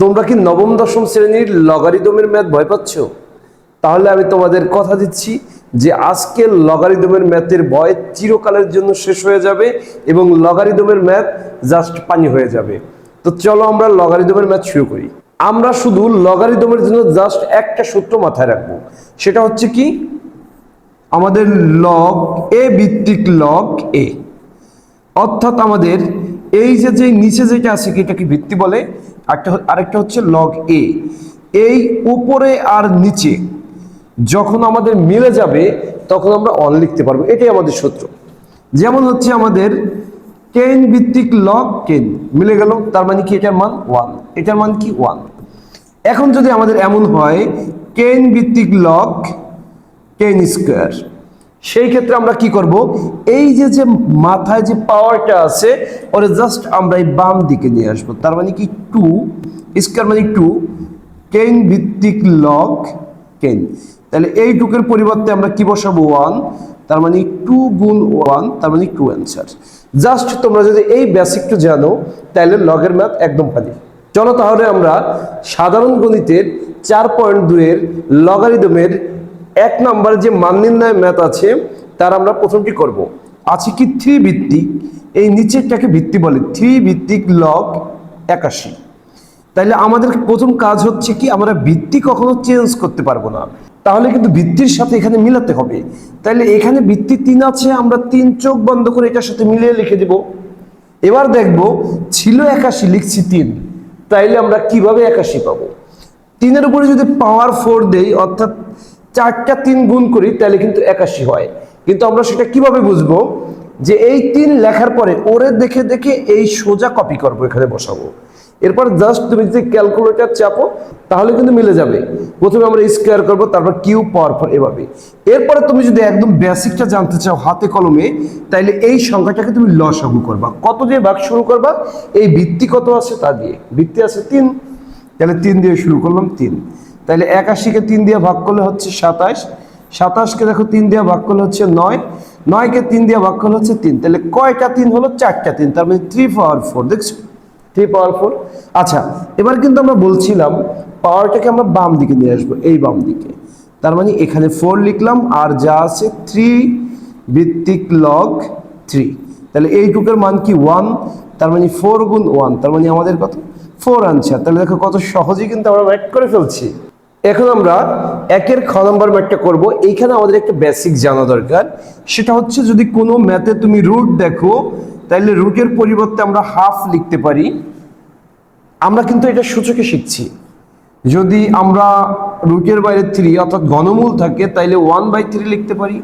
তোমরা কি নবম, দশম শ্রেণির লগারিদমের ম্যাথ ভয় পাচ্ছ? তাহলে আমি তোমাদের কথা দিচ্ছি যে আজকে লগারিদমের ম্যাথের ভয় চিরকালের জন্য শেষ হয়ে যাবে এবং লগারিদমের ম্যাথ জাস্ট পানি হয়ে যাবে। তো চলো আমরা লগারিদমের ম্যাথ শুরু করি। আমরা শুধু লগারিদমের জন্য জাস্ট একটা সূত্র মাথায় রাখব। সেটা হচ্ছে কি? আমাদের লগ এ ভিত্তিক লগ এ অর্থাৎ আমাদের এই যে যে নিচে যেটা আছে এটাকে ভিত্তি বলে? একটা আরেকটা হচ্ছে লগ এ এই উপরে আর নিচে যখন আমাদের মিলে যাবে, তখন আমরা অন লিখতে পারব। এটাই আমাদের সূত্র। যেমন হচ্ছে আমাদের কেন ভিত্তিক লগ কেন মিলে গেল, তার মানে কি এটার মান ওয়ান এটার মান কি ওয়ান এখন যদি আমাদের এমন হয়, কেন ভিত্তিক লগ টেন স্কোয়ার সেই ক্ষেত্রে আমরা কি করব? এই যে যে মাথায় যে পাওয়ারটা আছে, ওরে জাস্ট আমরা এই বাম দিকে নিয়ে আসব। তার মানে কি? টু স্কোয়ার মানে টু কেন ভিত্তিক লগ কেন? তাহলে এই টুকের পরিবর্তে আমরা কি বসাবো? ওয়ান তার মানে টু গুণ ওয়ান তার মানে টু অ্যান্সার জাস্ট তোমরা যদি এই বেসিকটা জানো, তাহলে লগের ম্যাথ একদম ফালি চলো তাহলে আমরা সাধারণ গণিতের চার পয়েন্ট দুয়ের লগারিদমের এক নাম্বার যে মান নির্ণয় ম্যাথ আছে, তার আমরা প্রথমটি করব। আছে কি থ্রি ভিত্তিক এই নিচেরটাকে ভিত্তি বলে। থ্রি ভিত্তিক লগ একাশি। তাইলে আমাদের প্রথম কাজ হচ্ছে কি, আমরা ভিত্তি কখনো চেঞ্জ করতে পারব না। তাহলে কিন্তু ভিত্তির সাথে এখানে মিলাতে হবে। তাইলে এখানে ভিত্তি তিন আছে, আমরা তিন চোখ বন্ধ করে এটার সাথে মিলিয়ে লিখে দেব। এবার দেখব, ছিল একাশি, লিখছি তিন। তাইলে আমরা কীভাবে একাশি পাবো? তিনের উপরে যদি পাওয়ার ফোর দেই, অর্থাৎ চারটা তিন গুণ করি, তাহলে কিন্তু একাশি হয়। কিন্তু আমরা সেটা কীভাবে বুঝব? যে এই তিন লেখার পরে ওরে দেখে দেখে এই সোজা কপি করব, এখানে বসাবো। এরপর জাস্ট তুমি যদি ক্যালকুলেটার চাপো, তাহলে কিন্তু মিলে যাবে। প্রথমে আমরা স্কোয়ার করব, তারপর কিউ পাওয়ার পর এভাবে। এরপরে তুমি যদি একদম বেসিকটা জানতে চাও হাতে কলমে, তাহলে এই সংখ্যাটাকে তুমি লসাগু করবা। কত দিয়ে ভাগ শুরু করবা? এই ভিত্তি কত আছে তা দিয়ে। ভিত্তি আছে তিন। তাহলে তিন দিয়ে শুরু করলাম তিন। তাহলে একাশিকে তিন দিয়ে ভাগ করলে হচ্ছে সাতাশ। সাতাশকে দেখো তিন দিয়ে ভাগ করলে হচ্ছে নয়। নয়কে তিন দিয়ে ভাগ করলে হচ্ছে তিন। তাহলে কয়টা তিন হলো চারটা তিন? তার মানে থ্রি পাওয়ার ফোর দেখছ? থ্রি পাওয়ার ফোর আচ্ছা এবার কিন্তু আমরা বলছিলাম পাওয়ারটাকে আমরা বাম দিকে নিয়ে আসব, এই বাম দিকে। তার মানে এখানে ফোর লিখলাম, আর যা আছে থ্রি ভিত্তিক লগ থ্রি তাহলে এইটুকের মান কি ওয়ান তার মানে ফোর গুণ ওয়ান তার মানে আমাদের কত? ফোর আনসার তাহলে দেখো কত সহজেই কিন্তু আমরা ম্যাট করে ফেলছি। এখন আমরা একের খ নম্বর ম্যাটটা করব। এইখানে আমাদের একটা বেসিক জানা দরকার। সেটা হচ্ছে যদি কোনো ম্যাথে তুমি রুট দেখো তাহলে রুটের পরিবর্তে আমরা হাফ লিখতে পারি। আমরা কিন্তু এটা সূচকে শিখছি। যদি আমরা রুটের বাইরে থ্রি অর্থাৎ ঘনমূল থাকে, তাইলে ওয়ান বাই থ্রি লিখতে পারি।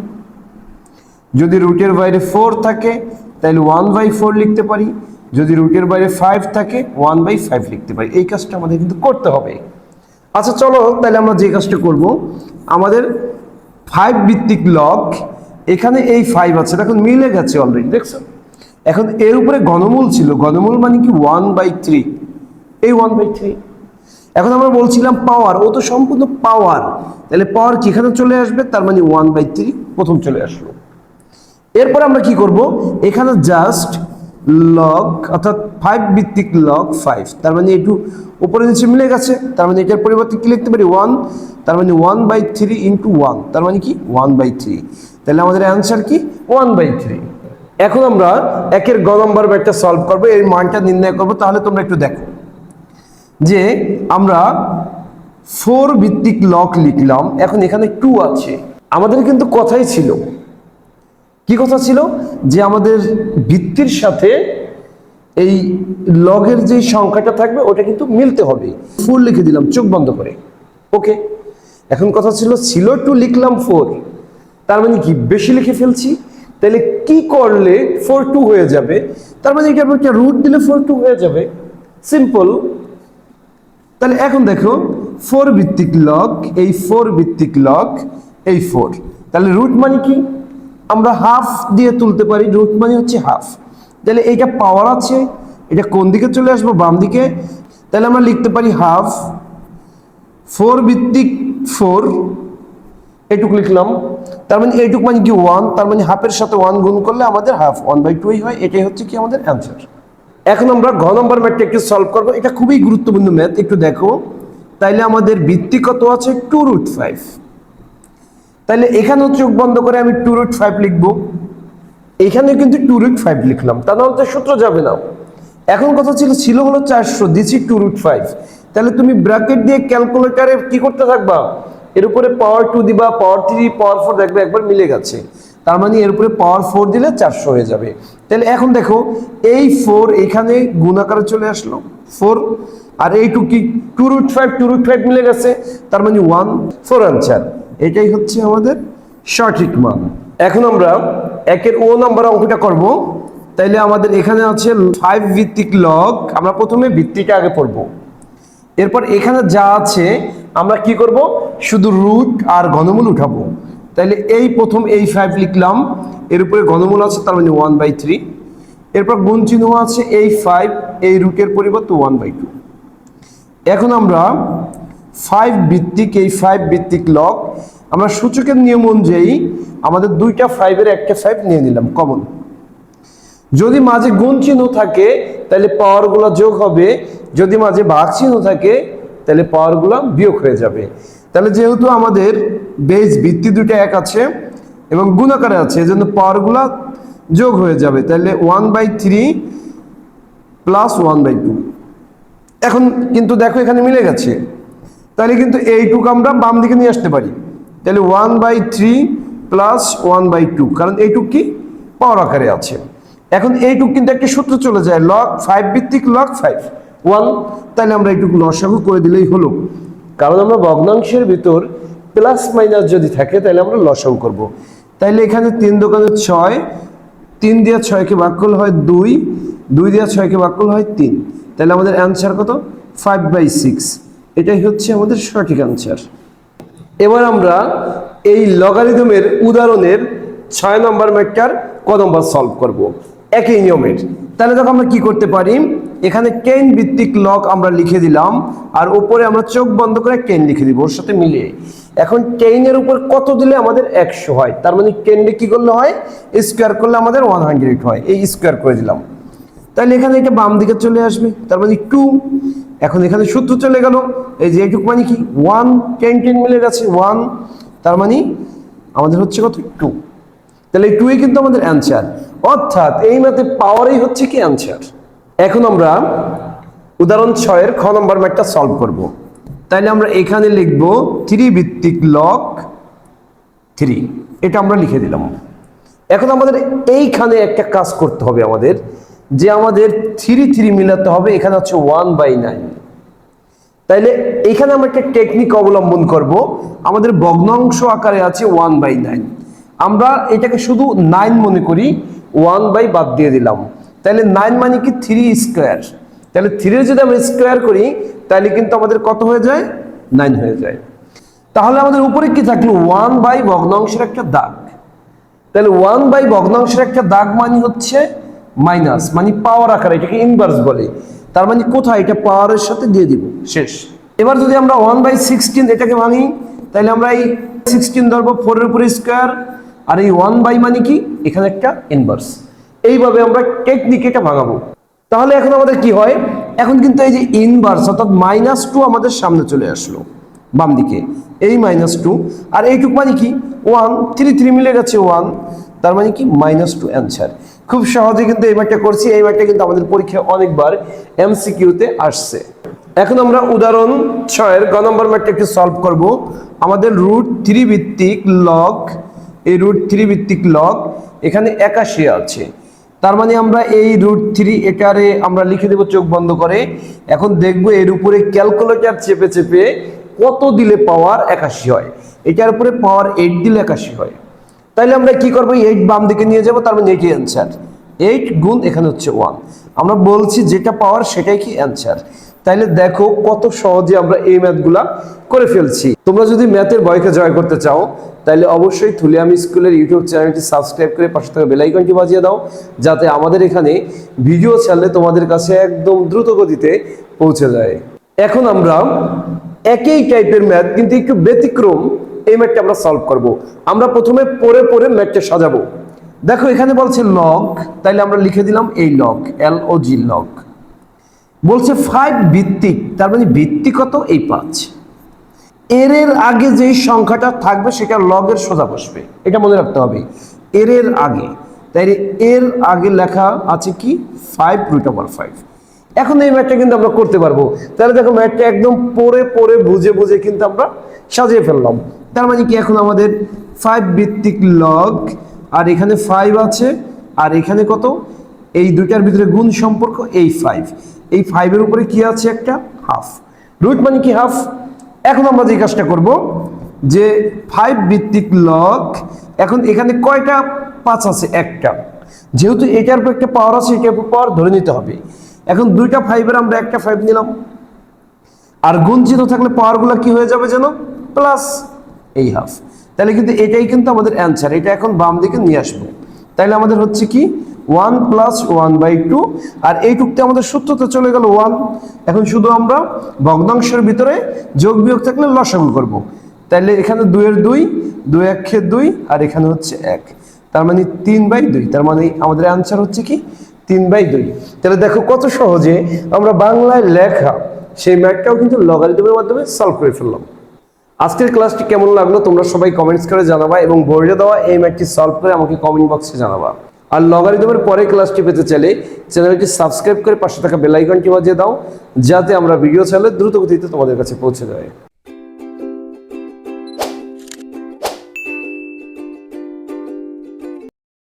যদি রুটের বাইরে ফোর থাকে তাহলে ওয়ান বাই ফোর লিখতে পারি। যদি রুটের বাইরে ফাইভ থাকে ওয়ান বাই ফাইভ লিখতে পারি। এই কাজটা আমাদের কিন্তু করতে হবে। আচ্ছা চলো তাহলে আমরা যে কাজটা করব, আমাদের ফাইভ ভিত্তিক লক এখানে এই ফাইভ আছে, দেখুন মিলে গেছে অলরেডি দেখছ এখন এর উপরে ঘনমূল ছিল, ঘনমূল মানে কি? ওয়ান বাই থ্রি এই ওয়ান বাই থ্রি এখন আমরা বলছিলাম পাওয়ার ও তো সম্পূর্ণ পাওয়ার তাহলে পাওয়ার কি এখানে চলে আসবে? তার মানে ওয়ান বাই থ্রি প্রথম চলে আসলো। এরপর আমরা কি করব? এখানে জাস্ট লগ অর্থাৎ ফাইভ ভিত্তিক লগ ফাইভ তার মানে একটু উপরে নিচে মিলে গেছে, তার মানে এটার পরিবর্তে কি লিখতে পারি? ওয়ান তার মানে one by three into one তার মানে কি? ওয়ান বাই থ্রি তাহলে আমাদের অ্যান্সার কি? ওয়ান বাই থ্রি এখন আমরা একের গ নম্বর একটা সলভ করব এই মানটা নির্ণয় করব, তাহলে তোমরা একটু দেখো। যে আমরা ফোর ভিত্তিক লক লিখলাম, এখন এখানে টু আছে। আমাদের কিন্তু কথাই ছিল কি কথা ছিল? যে আমাদের বৃত্তির সাথে এই লগের যে সংখ্যাটা থাকবে, ওটা কিন্তু মিলতে হবে। ফুল লিখে দিলাম, চোখ বন্ধ করে। ওকে। এখন কথা ছিল ছিল টু লিখলাম ফোর তার মানে কি? বেশি লিখে ফেলছি। তাহলে কি করলে ফোর টু হয়ে যাবে? তার মানে এটা একটা রুট দিলে ফোর টু হয়ে যাবে? সিম্পল তাহলে এখন দেখো ফোর ভিত্তিক লগ এই ফোর ভিত্তিক লগ এই ফোর তাহলে রুট মানে কি? আমরা হাফ দিয়ে তুলতে পারি রুট মানে হচ্ছে হাফ তাহলে এইটা পাওয়ার আছে, এটা কোন দিকে চলে আসব? বাম দিকে। তাহলে আমরা লিখতে পারি হাফ ফোর ভিত্তিক ফোর এইটুক লিখলাম। তার মানে এইটুক মানে কি ওয়ান তার মানে হাফের সাথে ওয়ান গুণ করলে আমাদের হাফ ওয়ান বাই টুই হয়। এটাই হচ্ছে কি আমাদের অ্যান্সার এখন আমরা ঘ নম্বর ম্যাথটা একটু সলভ করব। এটা খুবই গুরুত্বপূর্ণ ম্যাথ একটু দেখো। তাইলে আমাদের ভিত্তি কত আছে? টু রুট ফাইভ তাইলে এখানেও চোখ বন্ধ করে আমি টু রুট ফাইভ লিখব। এখানে কিন্তু টু রুট ফাইভ লিখলাম। তা নাহলে তো সূত্র যাবে না। এখন কথা ছিল ছিল হলো চারশো দিচ্ছি টু রুট ফাইভ তাহলে তুমি ব্র্যাকেট দিয়ে ক্যালকুলেটারে কি করতে থাকবা? এর উপরে পাওয়ার টু দিবা পাওয়ার থ্রি পাওয়ার ফোর দেখবে একবার মিলে গেছে। তার মানে এর উপরে পাওয়ার ফোর দিলে চারশো হয়ে যাবে। তাহলে এখন দেখো, এই ফোর এখানে গুণাকারে চলে আসলো। ফোর আর এই টু কি? Two root five two root five মিলে গেছে। তার মানে ওয়ান ফোর আনসার এটাই হচ্ছে আমাদের সঠিক মান। এখন আমরা একের ও নাম্বার অঙ্কটা করব। তাইলে আমাদের এখানে আছে ফাইভ ভিত্তিক লগ আমরা প্রথমে ভিত্তিটা আগে পড়ব। এরপর এখানে যা আছে, আমরা কি করব? শুধু রুট আর ঘনমূল উঠাবো। তাইলে এই প্রথম এই ফাইভ লিখলাম। এর উপরে ঘনমূল আছে, তার মানে ওয়ান বাই থ্রি এরপর গুণ চিহ্ন আছে, এই ফাইভ এই রুটের পরিবর্তে ওয়ান বাই টু এখন আমরা ফাইভ ভিত্তিক, এই ফাইভ ভিত্তিক লক আমরা সূচকের নিয়ম অনুযায়ী আমাদের দুইটা ফাইভের একটা ফাইভ নিয়ে নিলাম কমন যদি মাঝে গুণ চিহ্ন থাকে, তাহলে পাওয়ারগুলো যোগ হবে। যদি মাঝে ভাগ চিহ্ন থাকে, তাহলে পাওয়ারগুলো বিয়োগ হয়ে যাবে। তাহলে যেহেতু আমাদের বেজ ভিত্তি দুটো এক আছে এবং গুণাকারে আছে, এজন্য পাওয়ারগুলো যোগ হয়ে যাবে। তাহলে one by three plus one by two এখন কিন্তু দেখো এখানে মিলে গেছে। তাহলে কিন্তু এইটুকু আমরা বাম দিকে নিয়ে আসতে পারি। তাহলে one by three plus one by two কারণ এইটুক কি? পাওয়ার আকারে আছে। এখন এইটুক কিন্তু একটা সূত্র চলে যায় লক ফাইভ ভিত্তিক লক ফাইভ ওয়ান তাহলে আমরা এইটুকু লসাগু করে দিলেই হলো। কারণ আমরা ভগ্নাংশের ভিতর প্লাস মাইনাস যদি থাকে, তাহলে আমরা লসাগু করব। তাইলে এখানে তিন দোকানে ছয়, তিন দিয়ে ছয়কে ভাগ হয় দুই দুই দিয়ে ছয়কে ভাগ হয় তিন। তাহলে আমাদের অ্যান্সার কত? ফাইভ বাই সিক্স এটাই হচ্ছে আমাদের সঠিক অ্যান্সার এবার আমরা এই লগারিদমের উদাহরণের ছয় নম্বর ম্যাটটার ক নম্বর সলভ করব। একই নিয়মের। তাহলে দেখো আমরা কি করতে পারি? এখানে কেন ভিত্তিক লগ আমরা লিখে দিলাম, আর উপরে আমরা চোখ বন্ধ করে কেন লিখে দিব, ওর সাথে মিলিয়ে। এখন কেইনের উপর কত দিলে আমাদের একশো হয়? তার মানে কেনলে কি করলে হয়? স্কোয়ার করলে আমাদের ওয়ান হান্ড্রেড হয়। এই স্কোয়ার করে দিলাম। তাহলে এখানে এটা বাম দিকে চলে আসবে। তার মানে টু এখন এখানে সূত্র চলে গেল, এই যে এইটুক মানে কি? ওয়ান টেন টেন মিলে গেছে ওয়ান তার মানে আমাদের হচ্ছে কত? টু তাহলে এই টুই কিন্তু আমাদের অ্যান্সার অর্থাৎ এই ম্যাথে পাওয়ারই হচ্ছে কি অ্যান্সার এখন আমরা উদাহরণ ছয়ের খ নম্বর ম্যাথটা সলভ করব। তাইলে আমরা এখানে লিখব থ্রি ভিত্তিক লক থ্রি এটা আমরা লিখে দিলাম। এখন আমাদের এইখানে একটা কাজ করতে হবে আমাদের। যে আমাদের থ্রি থ্রি মিলাতে হবে, এখানে হচ্ছে ওয়ান বাই নাইন তাইলে এখানে আমরা একটা টেকনিক অবলম্বন করব। আমাদের ভগ্নাংশ আকারে আছে ওয়ান বাই নাইন আমরা এটাকে শুধু নাইন মনে করি ওয়ান বাই বাদ দিয়ে দিলাম। তাহলে নাইন মানে কি থ্রি স্কোয়ার তাহলে থ্রির যদি আমরা স্কোয়ার করি তাহলে কিন্তু আমাদের কত হয়ে যায়? নাইন হয়ে যায়। তাহলে আমাদের উপরে কি থাকল? ওয়ান বাই ভগ্নাংশের একটা দাগ। তাহলে ওয়ান বাই ভগ্নাংশের একটা দাগ মানে হচ্ছে মাইনাস মানে পাওয়ার আকারে, এটাকে ইনভার্স বলে। তার মানে কোথায়? এটা পাওয়ারের সাথে দিয়ে দিব। শেষ। এবার যদি আমরা ওয়ান বাই সিক্সটিন এটাকে ভাঙি, তাহলে আমরা এই সিক্সটিন ধরবো ফোরের উপরে স্কোয়ার আর এই ওয়ান বাই মানে কি? এখানে একটা ইনভার্স এইভাবে আমরা টেকনিক এটা ভাঙাবো। তাহলে এখন আমাদের কি হয়? এখন কিন্তু এই যে ইনভার্স অর্থাৎ মাইনাস টু আমাদের সামনে চলে আসলো, বাম দিকে। এই মাইনাস টু আর এইটুক মানে কি? ওয়ান থ্রি থ্রি মিলে গেছে ওয়ান তার মানে কি? মাইনাস টু অ্যান্সার খুব সহজে কিন্তু এই ম্যাটটা করছি, এই ম্যাটটা কিন্তু আমাদের পরীক্ষায় অনেকবার এমসিকিউতে আসছে। এখন আমরা উদাহরণ ছয়ের গ নম্বর ম্যাটটা একটু সলভ করব। আমাদের রুট থ্রি ভিত্তিক লগ এই রুট থ্রি ভিত্তিক লগ এখানে একাশি আছে। তার মানে আমরা এই রুট থ্রি এটারে আমরা লিখে দেবো চোখ বন্ধ করে। এখন দেখব এর উপরে ক্যালকুলেটার চেপে চেপে কত দিলে পাওয়ার একাশি হয়? এটার উপরে পাওয়ার এইট দিলে একাশি হয়। তাহলে আমরা কি করব? এইট বাম দিকে নিয়ে যাব, তার মানে এটি অ্যান্সার এইট গুণ এখানে হচ্ছে ওয়ান আমরা বলছি যেটা পাওয়ার সেটাই কি অ্যান্সার তাইলে দেখো কত সহজে আমরা এই ম্যাথগুলা করে ফেলছি। তোমরা যদি ম্যাথের ভয়কে জয় করতে চাও তাহলে অবশ্যই থুলিয়ামি স্কুলের ইউটিউব চ্যানেলটি সাবস্ক্রাইব করে পাশে থাকা বেলাইকনটি বাজিয়ে দাও, যাতে আমাদের এখানে ভিডিও ছাড়লে তোমাদের কাছে একদম দ্রুত গতিতে পৌঁছে যায়। এখন আমরা একই টাইপের ম্যাথ কিন্তু একটু ব্যতিক্রম এই ম্যাটটা আমরা সলভ করব। আমরা প্রথমে পরে পরে ম্যাটটা সাজাবো। দেখো, এখানে বলছে লগ তাইলে আমরা লিখে দিলাম এই log L O G log বলছে ফাইভ ভিত্তিক, তার মানে ভিত্তি কত এই পাঁচ। এর এর আগে যেই সংখ্যাটা থাকবে, সেটা লগের সোজা বসবে। এটা মনে রাখতে হবে। এর এর আগে। তাই এর আগে লেখা আছে কি? ফাইভ রুট ওভার ফাইভ এখন এই ম্যাটটা কিন্তু আমরা করতে পারব। তাহলে দেখো ম্যাটটা একদম পরে পরে বুঝে বুঝে কিন্তু আমরা সাজিয়ে ফেললাম। তার মানে কি এখন আমাদের ফাইভ ভিত্তিক লগ আর এখানে ফাইভ আছে, আর এখানে কত? এই দুইটার ভিতরে গুণ সম্পর্ক এই ফাইভ এই ফাইভের উপরে কি আছে একটা? হাফ রুট মানে কি হাফ এখন আমরা যে কাজটা করব, যে ফাইভ ভিত্তিক লগ এখন এখানে কয়টা? পাঁচ আছে, একটা। যেহেতু এটার উপর একটা পাওয়ার আছে, এটার উপর পাওয়ার ধরে নিতে হবে। এখন দুইটা ফাইভের আমরা একটা ফাইভ নিলাম। আর গুণ চিহ্ন থাকলে পাওয়ারগুলো কি হয়ে যাবে যেন? প্লাস এই হাফ তাহলে কিন্তু এটাই কিন্তু আমাদের অ্যান্সার এটা এখন বাম দিকে নিয়ে আসব। তাহলে আমাদের হচ্ছে কি? One plus one by two আর এইটুকতে আমাদের সূত্রতে চলে গেল ওয়ান এখন শুধু আমরা ভগ্নাংশের ভিতরে যোগ বিয়োগ থাকলে লসাগু করব। তাহলে এখানে দুইয়ের দুই দুই একে দুই, আর এখানে হচ্ছে এক। তার মানে তিন বাই দুই। তার মানে আমাদের অ্যান্সার হচ্ছে কি? তিন বাই দুই। তাহলে দেখো কত সহজে আমরা বাংলায় লেখা সেই ম্যাথটাও কিন্তু লগারিদমের মাধ্যমে সলভ করে ফেললাম। আজকের ক্লাসটি কেমন লাগল তোমরা সবাই কমেন্টস করে জানাবা এবং বোর্ডে দেওয়া এই ম্যাথটি সলভ করে আমাকে কমেন্ট বক্সে জানাবা। আর লগারিদমের পরে ক্লাসটি পেতে চাইলে চ্যানেলটি সাবস্ক্রাইব করে পাশে থাকা বেলাইকনটি বাজিয়ে দাও, যাতে আমরা ভিডিও চাইলে দ্রুত গতিতে তোমাদের কাছে পৌঁছে যায়